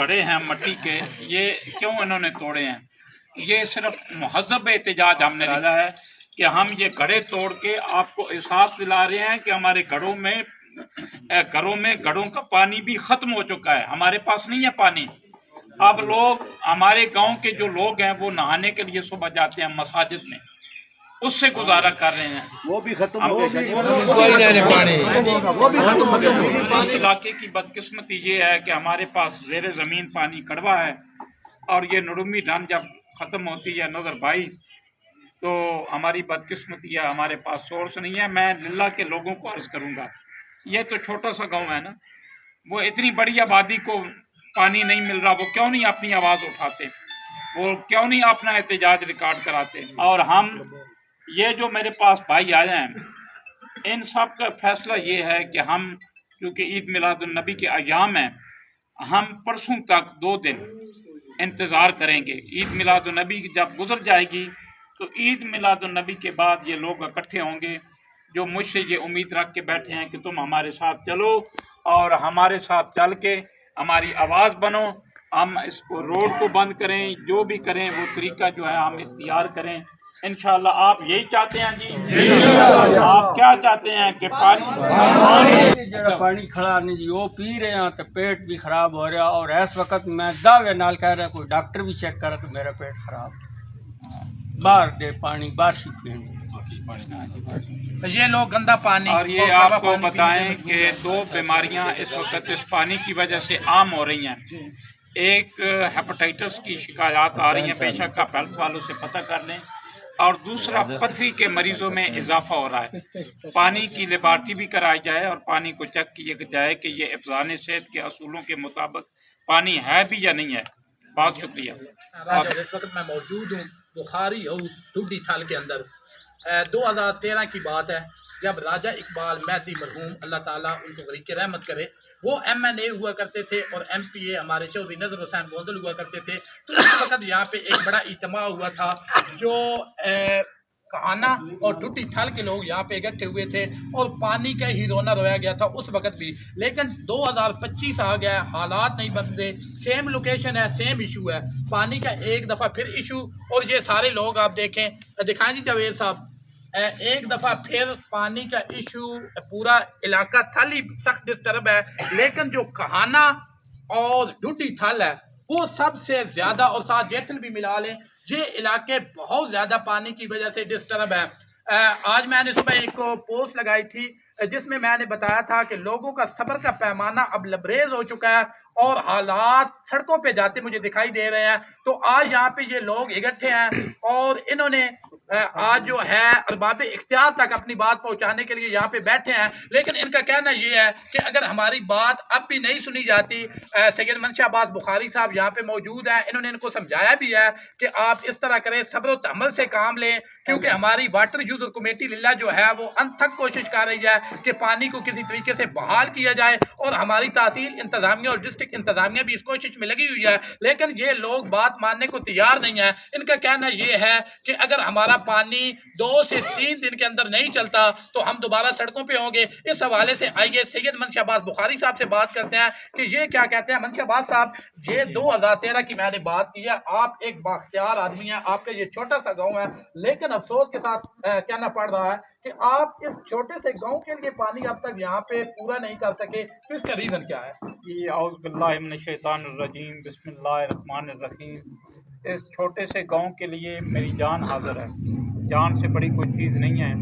ہم گڑے ہیں مٹی کے، یہ کیوں انہوں نے توڑے ہیں؟ یہ صرف مہذب احتجاج ہم نے لیا ہے کہ ہم یہ گڑے توڑ کے آپ کو احساس دلا رہے ہیں کہ ہمارے گھروں میں گھروں میں گھڑوں کا پانی بھی ختم ہو چکا ہے۔ ہمارے پاس نہیں ہے پانی۔ اب لوگ، ہمارے گاؤں کے جو لوگ ہیں وہ نہانے کے لیے صبح جاتے ہیں مساجد میں۔ اس سے گزارا کر رہے ہیں۔ وہ بھی ختم ہو گیا علاقے کی بدقسمتی یہ ہے کہ ہمارے پاس زیر زمین پانی کڑوا ہے اور یہ نڑمی ڈھن جب ختم ہوتی ہے نظر بھائی تو ہماری بدقسمتی ہے ہمارے پاس سورس نہیں ہے۔ میں للہ کے لوگوں کو عرض کروں گا یہ تو چھوٹا سا گاؤں ہے نا۔ وہ اتنی بڑی آبادی کو پانی نہیں مل رہا وہ کیوں نہیں اپنی آواز اٹھاتے؟ وہ کیوں نہیں اپنا احتجاج ریکارڈ کراتے؟ اور ہم یہ جو میرے پاس بھائی آئے ہیں، ان سب کا فیصلہ یہ ہے کہ ہم کیونکہ عید میلاد النبی کے ایام ہیں، ہم پرسوں تک دو دن انتظار کریں گے۔ عید میلاد النبی جب گزر جائے گی تو عید میلاد النبی کے بعد یہ لوگ اکٹھے ہوں گے جو مجھ سے یہ امید رکھ کے بیٹھے ہیں کہ تم ہمارے ساتھ چلو اور ہمارے ساتھ چل کے ہماری آواز بنو۔ ہم اس کو روڈ کو بند کریں، جو بھی کریں، وہ طریقہ جو ہے ہم اختیار کریں۔ انشاءاللہ آپ یہی چاہتے ہیں جی؟ آپ کیا چاہتے ہیں کہ پانی جڑا پانی کھڑا نہیں جی وہ پی رہے ہیں تو پیٹ بھی خراب ہو رہا اور اس وقت میں دعوے نال کہہ رہا کوئی ڈاکٹر بھی چیک کر تو میرا پیٹ خراب۔ باہر دے پانی بارش پین یہ لوگ گندا پانی اور یہ آپ کو بتائیں کہ دو بیماریاں اس وقت اس پانی کی وجہ سے عام ہو رہی ہیں۔ جی۔ ایک ہیپاٹائٹس کی شکایات آ رہی ہیں پیشہ کا پیلس والوں سے پتہ کر لیں۔ اور دوسرا پتھری کے مریضوں میں اضافہ ہو رہا ہے۔ پانی کی لیبارٹری بھی کرائی جائے اور پانی کو چیک کیا جائے کہ یہ افزان صحت کے اصولوں کے مطابق پانی ہے بھی یا نہیں ہے۔ بہت شکریہ۔ اس وقت میں موجود ہوں بخاری ہاؤس ڈوڈی تھال کے اندر۔ دو ہزار تیرہ کی بات ہے۔ جب راجہ اقبال مہدی مرحوم اللہ تعالیٰ ان کو غریق رحمت کرے، وہ ایم این اے ہوا کرتے تھے اور ایم پی اے ہمارے چودھری نظر حسین گوندل ہوا کرتے تھے۔ تو اس وقت یہاں پہ ایک بڑا اجتماع ہوا تھا جو کہانا اور ٹوٹی تھل کے لوگ یہاں پہ اکٹھے ہوئے تھے اور پانی کا ہی رونا رویا گیا تھا اس وقت بھی۔ لیکن دو ہزار پچیس آ گیا ہے، حالات نہیں بدلے سیم لوکیشن ہے سیم ایشو ہے۔ پانی کا ایک دفعہ پھر ایشو اور یہ سارے لوگ آپ دیکھیں۔ دکھائیں جی جاوید صاحب ایک دفعہ پھر پانی کا ایشو پورا علاقہ تھل ہی سخت ڈسٹرب ہے، لیکن جو کہانا اور ڈوٹی تھل ہے، وہ سب سے زیادہ اور ساتھ جیٹل بھی ملا لیں۔ یہ علاقے بہت زیادہ پانی کی وجہ سے ڈسٹرب ہے۔ آج میں نے صبح ایک پوسٹ لگائی تھی، جس میں میں نے بتایا تھا کہ لوگوں کا صبر کا پیمانہ اب لبریز ہو چکا ہے۔ اور حالات سڑکوں پہ جاتے مجھے دکھائی دے رہے ہیں۔ تو آج یہاں پہ یہ لوگ اکٹھے ہیں اور انہوں نے آج جو ہے ارباب اختیار تک اپنی بات پہنچانے کے لیے یہاں پہ بیٹھے ہیں۔ لیکن ان کا کہنا یہ ہے کہ اگر ہماری بات اب بھی نہیں سنی جاتی سید منشا عباس بخاری صاحب یہاں پہ موجود ہیں۔ انہوں نے ان کو سمجھایا بھی ہے کہ آپ اس طرح کریں، صبر و تحمل سے کام لیں، کیونکہ ہماری واٹر یوزر کمیٹی للہ جو ہے وہ انت تک کوشش کر رہی ہے کہ پانی کو کسی طریقے سے بحال کیا جائے اور ہماری تحصیل، انتظامیہ اور ڈسٹرکٹ انتظامیہ بھی اس کوشش میں لگی ہوئی ہے۔ لیکن یہ لوگ بات ماننے کو تیار نہیں ہے ان کا کہنا یہ ہے کہ اگر ہمارا پانی دو سے تین دن کے اندر نہیں چلتا تو ہم دوبارہ سڑکوں پہ ہوں گے۔ اس حوالے سے آئیے سید منشا عباس بخاری صاحب سے بات کرتے ہیں کہ یہ کیا کہتے ہیں۔ منشا عباس صاحب، یہ دو ہزار تیرہ کی میں نے بات کی ہے۔ آپ ایک باختیار آدمی ہیں۔ آپ کا یہ چھوٹا سا گاؤں ہے۔ لیکن افسوس کے ساتھ کہنا پڑ رہا ہے کہ آپ اس چھوٹے سے گاؤں کے لیے پانی اب تک یہاں پہ پورا نہیں کر سکے، تو اس کا ریزن کیا ہے؟ جی اعوذ باللہ من الشیطان الرجیم، بسم اللہ الرحمن الرحیم۔ اس چھوٹے سے گاؤں کے لیے میری جان حاضر ہے۔ جان سے بڑی کوئی چیز نہیں ہے۔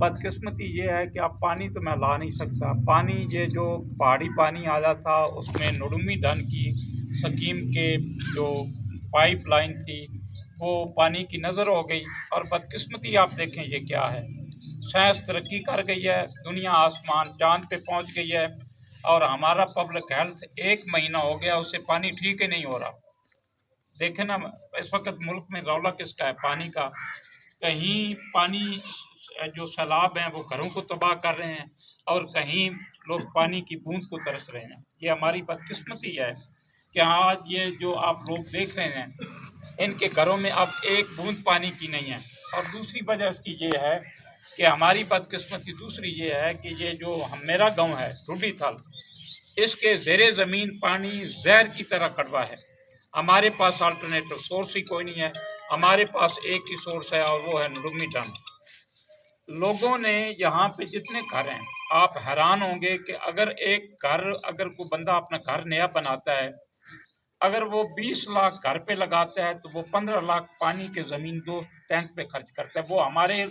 بدقسمتی یہ ہے کہ اب پانی تو میں لا نہیں سکتا۔ پانی، یہ جو پہاڑی پانی آیا تھا، اس میں نڑمی ڈن کی، سکیم کے جو پائپ لائن تھی، وہ پانی کی نظر ہو گئی۔ اور بدقسمتی آپ دیکھیں یہ کیا ہے؟ سائنس ترقی کر گئی ہے، دنیا آسمان، چاند پہ پہنچ گئی ہے اور ہمارا پبلک ہیلتھ ایک مہینہ ہو گیا، اس سے پانی ٹھیک ہی نہیں ہو رہا۔ دیکھیں نا، اس وقت ملک میں رولا کس کا ہے؟ پانی کا۔ کہیں پانی جو سیلاب ہیں، وہ گھروں کو تباہ کر رہے ہیں اور کہیں لوگ پانی کی بوند کو ترس رہے ہیں۔ یہ ہماری بدقسمتی ہے کہ آج یہ جو آپ لوگ دیکھ رہے ہیں، ان کے گھروں میں اب ایک بوند پانی کی نہیں ہے۔ اور دوسری وجہ اس کی یہ ہے کہ ہماری بدقسمتی دوسری یہ ہے کہ یہ جو ہم میرا گاؤں ہے روڈی تھل اس کے زیر زمین پانی زہر کی طرح کڑوا ہے۔ ہمارے پاس آلٹرنیٹو سورس ہی کوئی نہیں ہے۔ ہمارے پاس ایک ہی سورس ہے اور وہ ہے نرمی ڈن لوگوں نے یہاں پہ جتنے گھر ہیں، آپ حیران ہوں گے کہ اگر ایک گھر، اگر کوئی بندہ اپنا گھر نیا بناتا ہے، اگر وہ بیس لاکھ گھر پہ لگاتا ہے تو وہ پندرہ لاکھ پانی کے زمین دو ٹینک پہ خرچ کرتا ہے۔ وہ ہمارے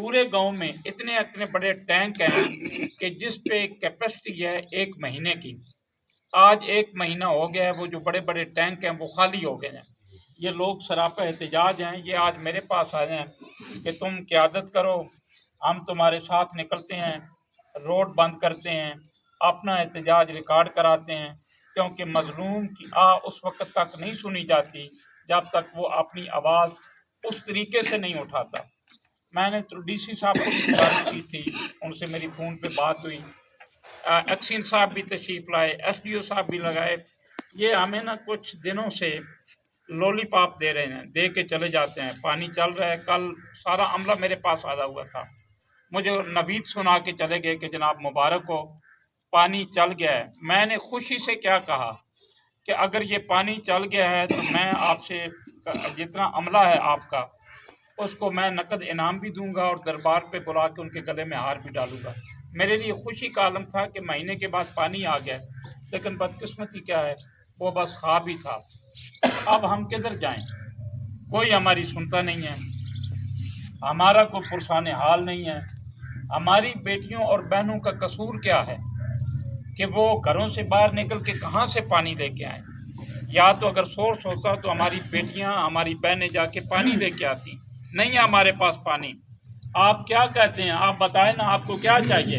پورے گاؤں میں اتنے اتنے بڑے ٹینک ہیں کہ جس پہ کیپیسٹی ہے ایک مہینے کی۔ آج ایک مہینہ ہو گیا ہے، وہ جو بڑے بڑے ٹینک ہیں وہ خالی ہو گئے ہیں۔ یہ لوگ سراپا احتجاج ہیں، یہ آج میرے پاس آئے ہیں کہ تم قیادت کرو، ہم تمہارے ساتھ نکلتے ہیں، روڈ بند کرتے ہیں، اپنا احتجاج ریکارڈ کراتے ہیں۔ کیونکہ مظلوم کی آ اس وقت تک نہیں سنی جاتی جب تک وہ اپنی آواز اس طریقے سے نہیں اٹھاتا۔ میں نے تو ڈی سی صاحب کو بھی گزارش کی تھی، ان سے میری فون پہ بات ہوئی۔ ایکسین صاحب بھی تشریف لائے، ایس ڈی او صاحب بھی لگائے۔ یہ ہمیں نا کچھ دنوں سے لولی پاپ دے رہے ہیں، دے کے چلے جاتے ہیں۔ پانی چل رہا ہے، کل سارا عملہ میرے پاس آیا ہوا تھا۔ مجھے نوید سنا کے چلے گئے کہ جناب مبارک ہو، پانی چل گیا ہے۔ میں نے خوشی سے کیا کہا کہ اگر یہ پانی چل گیا ہے تو میں آپ سے جتنا عملہ ہے آپ کا اس کو میں نقد انعام بھی دوں گا اور دربار پہ بلا کے ان کے گلے میں ہار بھی ڈالوں گا۔ میرے لیے خوشی کا عالم تھا کہ مہینے کے بعد پانی آ گیا، لیکن بدقسمتی کیا ہے؟ وہ بس خواب ہی تھا۔ اب ہم کدھر جائیں؟ کوئی ہماری سنتا نہیں ہے۔ ہمارا کوئی پرسان حال نہیں ہے۔ ہماری بیٹیوں اور بہنوں کا قصور کیا ہے؟ کہ وہ گھروں سے باہر نکل کے کہاں سے پانی لے کے آئیں؟ یا تو اگر سورس ہوتا تو ہماری بیٹیاں، ہماری بہنیں جا کے پانی لے کے آتی۔ نہیں ہے ہمارے پاس پانی۔ آپ کیا کہتے ہیں؟ آپ بتائیں نا، آپ کو کیا چاہیے؟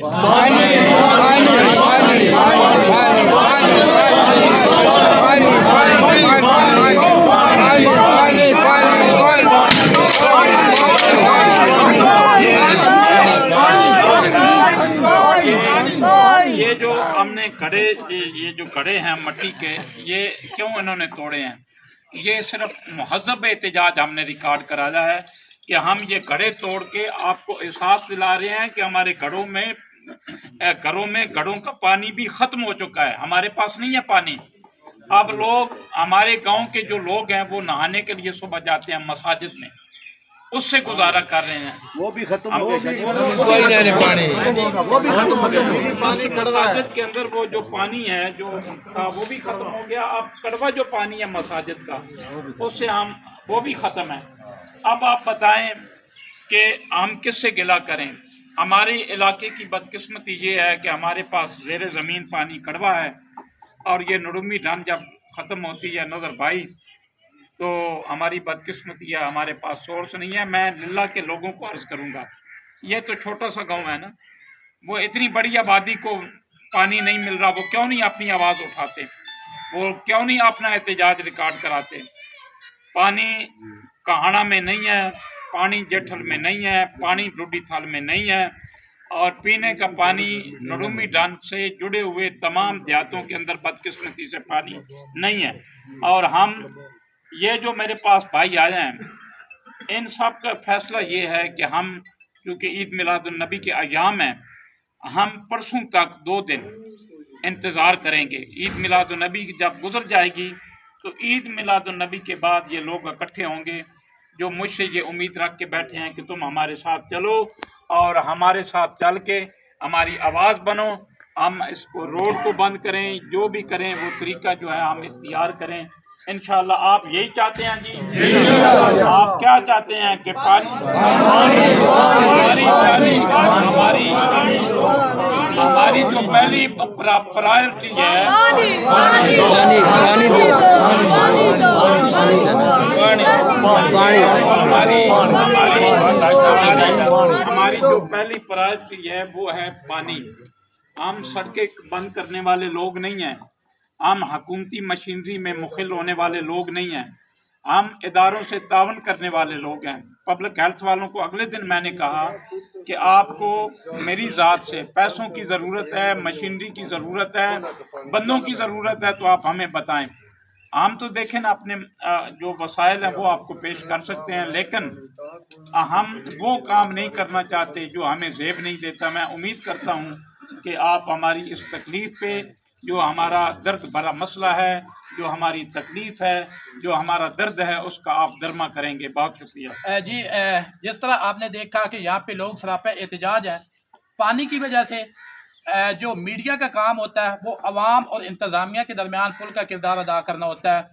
یہ جو ہم نے گڑے یہ جو گڑے ہیں مٹی کے، یہ کیوں انہوں نے توڑے ہیں؟ یہ صرف مہذب احتجاج ہم نے ریکارڈ کرایا ہے کہ ہم یہ گھڑے توڑ کے آپ کو احساس دلا رہے ہیں کہ ہمارے گھروں میں گھروں میں گھڑوں کا پانی بھی ختم ہو چکا ہے۔ ہمارے پاس نہیں ہے پانی۔ اب لوگ، ہمارے گاؤں کے جو لوگ ہیں وہ نہانے کے لیے صبح جاتے ہیں مساجد میں۔ اس سے گزارا کر رہے ہیں۔ وہ بھی ختم ہو گیا پانی۔ وہ بھی ختم ہو مساجد کے اندر وہ جو پانی ہے جو تھا وہ بھی ختم ہو گیا۔ اب کڑوا جو پانی ہے مساجد کا اس سے ہم وہ بھی ختم ہے۔ اب آپ بتائیں کہ ہم کس سے گلا کریں؟ ہمارے علاقے کی بدقسمتی یہ ہے کہ ہمارے پاس زیر زمین پانی کڑوا ہے اور یہ نڑمی ڈھن جب ختم ہوتی ہے نظر بھائی تو ہماری بدقسمتی ہے، ہمارے پاس سورس نہیں ہے، میں للہ کے لوگوں کو عرض کروں گا۔ یہ تو چھوٹا سا گاؤں ہے نا۔ وہ اتنی بڑی آبادی کو پانی نہیں مل رہا، وہ کیوں نہیں اپنی آواز اٹھاتے؟ وہ کیوں نہیں اپنا احتجاج ریکارڈ کراتے؟ پانی کہانا میں نہیں ہے، پانی جیٹھل میں نہیں ہے، پانی ڈوڈی تھال میں نہیں ہے۔ اور پینے کا پانی نڑومی ڈان سے جڑے ہوئے تمام دیہاتوں کے اندر بدقسمتی سے پانی نہیں ہے۔ اور ہم یہ جو میرے پاس بھائی آئے ہیں، ان سب کا فیصلہ یہ ہے کہ ہم کیونکہ عید میلاد النبی کے ایام ہیں، ہم پرسوں تک دو دن انتظار کریں گے۔ عید میلاد النبی جب گزر جائے گی، تو عید میلاد النبی کے بعد یہ لوگ اکٹھے ہوں گے جو مجھ سے یہ امید رکھ کے بیٹھے ہیں کہ تم ہمارے ساتھ چلو اور ہمارے ساتھ چل کے ہماری آواز بنو۔ ہم اس کو روڈ کو بند کریں، جو بھی کریں، وہ طریقہ جو ہے ہم اختیار کریں۔ انشاءاللہ آپ یہی چاہتے ہیں جی؟ آپ کیا چاہتے ہیں کہ پانی ہماری ہماری ہماری جو پہلی پرائرٹی ہے ہماری جو پہلی پرائرٹی ہے وہ ہے پانی۔ ہم سڑکیں بند کرنے والے لوگ نہیں ہیں۔ ہم حکومتی مشینری میں مخل ہونے والے لوگ نہیں ہیں۔ ہم اداروں سے تعاون کرنے والے لوگ ہیں۔ پبلک ہیلتھ والوں کو اگلے دن میں نے کہا کہ آپ کو میری ذات سے پیسوں کی ضرورت ہے، مشینری کی ضرورت ہے، بندوں کی ضرورت ہے تو آپ ہمیں بتائیں۔ ہم تو دیکھیں نا اپنے جو وسائل ہیں وہ آپ کو پیش کر سکتے ہیں، لیکن ہم وہ کام نہیں کرنا چاہتے جو ہمیں زیب نہیں دیتا۔ میں امید کرتا ہوں کہ آپ ہماری اس تکلیف پہ جو ہمارا درد بڑا مسئلہ ہے، جو ہماری تکلیف ہے، جو ہمارا درد ہے، اس کا آپ درما کریں گے۔ بہت شکریہ۔ جی جس طرح آپ نے دیکھا کہ یہاں پہ لوگ سراپ احتجاج ہے پانی کی وجہ سے جو میڈیا کا کام ہوتا ہے، وہ عوام اور انتظامیہ کے درمیان پل کا کردار ادا کرنا ہوتا ہے۔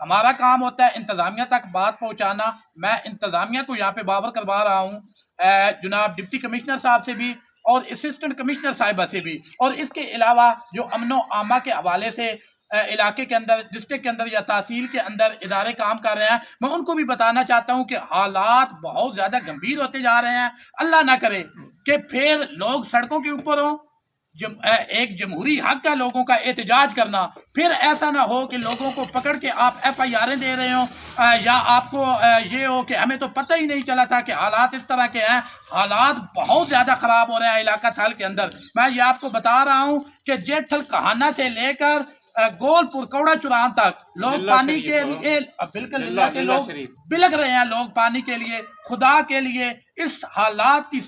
ہمارا کام ہوتا ہے انتظامیہ تک بات پہنچانا۔ میں انتظامیہ کو یہاں پہ باور کروا رہا ہوں۔ جناب ڈپٹی کمشنر صاحب سے بھی اور اسسٹنٹ کمشنر صاحبہ سے بھی۔ اور اس کے علاوہ جو امن و عامہ کے حوالے سے علاقے کے اندر ڈسٹرکٹ کے اندر یا تحصیل کے اندر ادارے کام کر رہے ہیں، میں ان کو بھی بتانا چاہتا ہوں کہ حالات بہت زیادہ گمبھیر ہوتے جا رہے ہیں۔ اللہ نہ کرے کہ پھر لوگ سڑکوں کے اوپر ہوں۔ جم ایک جمہوری حق ہے لوگوں کا احتجاج کرنا۔ پھر ایسا نہ ہو کہ لوگوں کو پکڑ کے آپ ایف آئی آریں دے رہے ہوں یا آپ کو یہ ہو کہ ہمیں تو پتہ ہی نہیں چلا تھا کہ حالات اس طرح کے ہیں۔ حالات بہت زیادہ خراب ہو رہے ہیں علاقہ تھل کے اندر۔ میں یہ آپ کو بتا رہا ہوں کہ جیٹھل کہانہ سے لے کر گول پور کوڑا چوران تک لوگ پانی کے لیے بالکل کے لوگ بلک رہے ہیں لوگ پانی کے لیے خدا کے لیے۔ اس حالات کی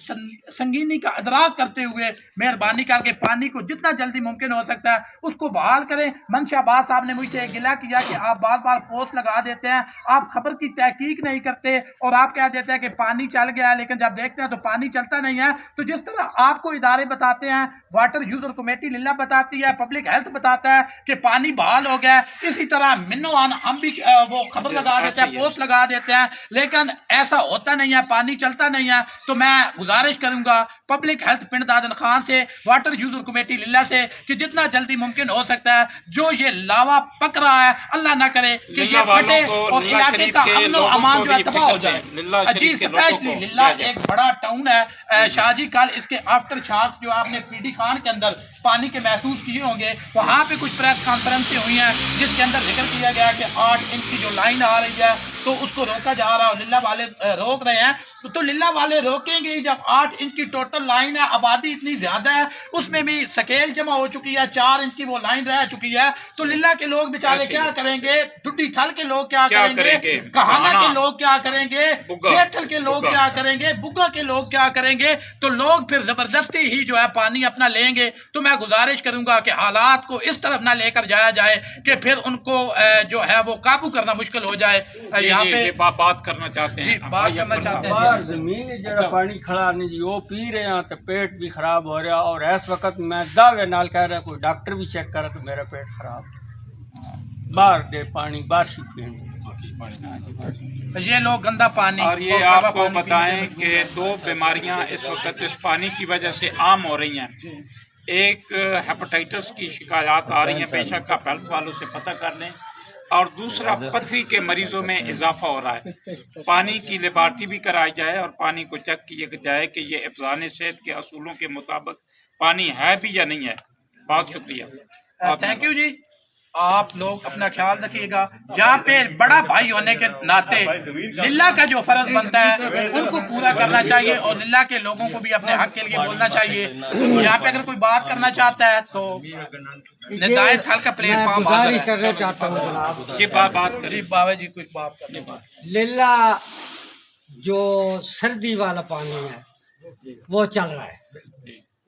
سنگینی کا ادراک کرتے ہوئے مہربانی کر کے پانی کو جتنا جلدی ممکن ہو سکتا ہے اس کو بحال کریں۔ منشا باز صاحب نے مجھ سے گلا کیا کہ آپ بار بار پوسٹ لگا دیتے ہیں۔ آپ خبر کی تحقیق نہیں کرتے اور آپ کہہ دیتے ہیں کہ پانی چل گیا ہے لیکن جب دیکھتے ہیں تو پانی چلتا نہیں ہے۔ تو جس طرح آپ کو ادارے بتاتے ہیں واٹر یوزر کمیٹی للہ بتاتی ہے پبلک ہیلتھ بتاتا ہے کہ پانی بحال ہو گیا ہے۔ اسی طرح منو ہم بھی وہ خبر لگا دیتے ہیں پوسٹ لگا دیتے ہیں لیکن ایسا ہوتا نہیں ہے پانی چلتا نہیں ہے تو میں گزارش کروں گا پبلک ہیلتھ پنڈ دادن خان سے واٹر یوزر کمیٹی للہ سے کہ جتنا جلدی ممکن ہو سکتا ہے جو یہ لاوا پک رہا ہے اللہ نہ کرے کہ یہ پھٹے اور علاقے کا امن و امان جو ہے تباہ ہو جائے۔ جی اسپیشلی للہ ایک بڑا ٹاؤن ہے۔ شاہ جی کل اس کے آفٹر شاہ جو آپ نے پی ڈی خان کے اندر پانی کے محسوس کیے ہوں گے، وہاں پہ کچھ پریس کانفرنسیں ہوئی ہیں، جس کے اندر ذکر کیا گیا کہ آٹھ انچ کی جو لائن آ رہی ہے تو اس کو روکا جا رہا ہے اور للہ والے روک رہے ہیں۔ تو للہ والے روکیں گے جب آٹھ انچ کی ٹوٹل لائن ہے آبادی اتنی زیادہ ہے اس میں بھی سکیل جمع ہو چکی ہے چار انچ کی وہ لائن رہ چکی ہے۔ تو للہ کے لوگ بیچارے کیا کریں گے؟ ڈڈی تھل کے لوگ کیا کریں گے؟ کہانا کے لوگ کیا کریں گے؟ جیٹھل کے لوگ کیا کریں گے؟ بگا کے لوگ کیا کریں گے؟ تو لوگ پھر زبردستی ہی جو ہے پانی اپنا لیں گے۔ تو میں گزارش کروں گا کہ حالات کو اس طرف نہ لے کر جایا جائے کہ پھر ان کو جو ہے وہ قابو کرنا مشکل ہو جائے۔ یہاں جی، پہ جی، بات کرنا چاہتے ہیں۔ جی، بات کرنا چاہتے ہیں۔ باہر زمین جڑا پانی کھڑا نہیں جی وہ پی رہے ہیں تو پیٹ بھی خراب ہو رہا اور اس وقت میں دعوے نال کہہ رہا کوئی ڈاکٹر بھی چیک کرا تو میرا پیٹ خراب باہر دے پانی بارش پینے یہ لوگ گندہ پانی اور یہ آپ کو بتائیں کہ دو بیماریاں اس وقت اس پانی کی وجہ سے عام ہو رہی ہیں۔ ایک ہیپاٹائٹس کی شکایات آ رہی ہیں پیشہ کا ہیلتھ والوں سے پتہ کر لیں۔ اور دوسرا پتھری کے مریضوں میں اضافہ ہو رہا ہے۔ پانی کی لیبارٹی بھی کرائی جائے اور پانی کو چیک کیا جائے کہ یہ افزان صحت کے اصولوں کے مطابق پانی ہے بھی یا نہیں ہے۔ بہت شکریہ۔ تھینک یو جی۔ آپ لوگ اپنا خیال رکھیے گا۔ یہاں پہ بڑا بھائی ہونے کے ناطے للہ کا جو فرض بنتا ہے ان کو پورا کرنا چاہیے اور للہ کے لوگوں کو بھی اپنے حق کے لیے بولنا چاہیے۔ یہاں پہ اگر کوئی بات کرنا چاہتا ہے تو ندائے تھل کا پلیٹ فارم گزارش کرنا چاہتا ہوں۔ بات کریں؟ بابا جی, جی، کچھ بات کرنے بات للہ جو سردی والا پانی ہے وہ چل رہا ہے۔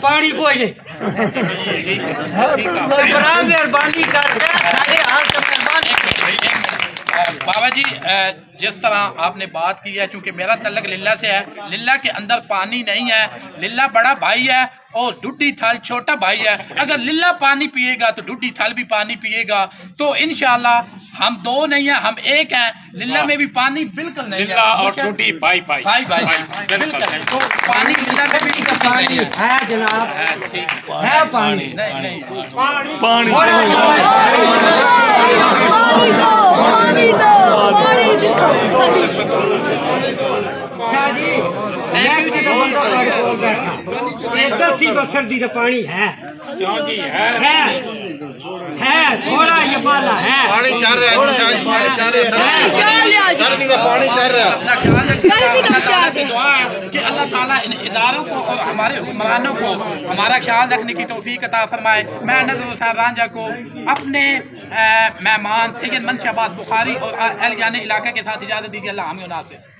پانی بابا جی جس طرح آپ نے بات کی ہے، چونکہ میرا تعلق للہ سے ہے، للہ کے اندر پانی نہیں ہے، للہ بڑا بھائی ہے، اور ڈڈی تھال چھوٹا بھائی ہے۔ اگر للہ پانی پیے گا تو ڈڈی تھال بھی پانی پیے گا۔ تو انشاءاللہ ہم دو نہیں ہیں ہم ایک ہیں۔ للہ میں بھی پانی بالکل نہیں ہے۔ اور ٹوٹی بائی بائی۔ By by. بالکل نہیں۔ تو پانی للہ میں بھی نکلتا نہیں ہے۔ ہے۔ جناب۔ ہے پانی۔ نہیں پانی۔ پانی۔ پانی دو۔ پانی دو۔ پانی دو۔ پانی جی ایک دسی بسر دی پانی ہے۔ جی، ہے۔ ہے تھوڑا یہ بالا ہے۔ پانی چل رہا ہے صاحب پانی چل رہا ہے سردی کا پانی چل رہا ہے۔ گرمی کا ہے۔ کہ اللہ تعالیٰ ان اداروں کو اور ہمارے حکمرانوں کو ہمارا خیال رکھنے کی توفیق عطا فرمائے۔ میں نظر حسین رانجھا کو اپنے مہمان سید منشی عباس بخاری اور اہل جانے علاقے کے ساتھ اجازت دیجیے اللہ ہمیں سے